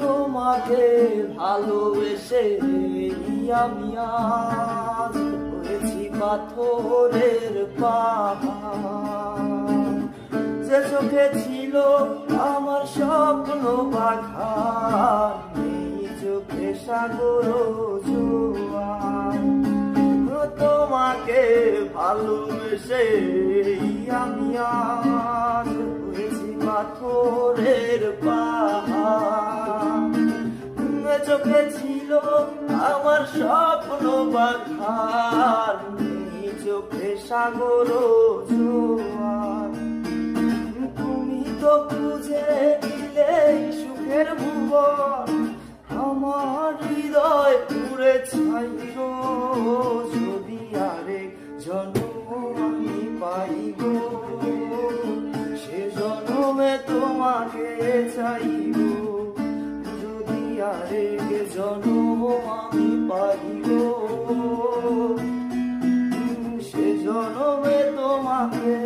তোমাকে ভালোবেসে আমি আজ হয়েছি পাথরের পাহাড়। যে চোখে ছিল আমার স্বপ্ন বাঘা চোখে সাগর তোমাকে ভালোবেসে আমি আজ হয়েছি পাথরের পাহাড়। চোখে আমার স্বপ্ন বাঘার চোখে সাগর জোয়ার। তুমি তো খুঁজে দিলে সুখের ভুবন। আমার হৃদয় পুরে ছাইল। যদি আরেক জন্ম আমি পাইব, সে জন্মে তোমাকে চাইব। আরেক জন আমি পাইব সে জনমে তোমাকে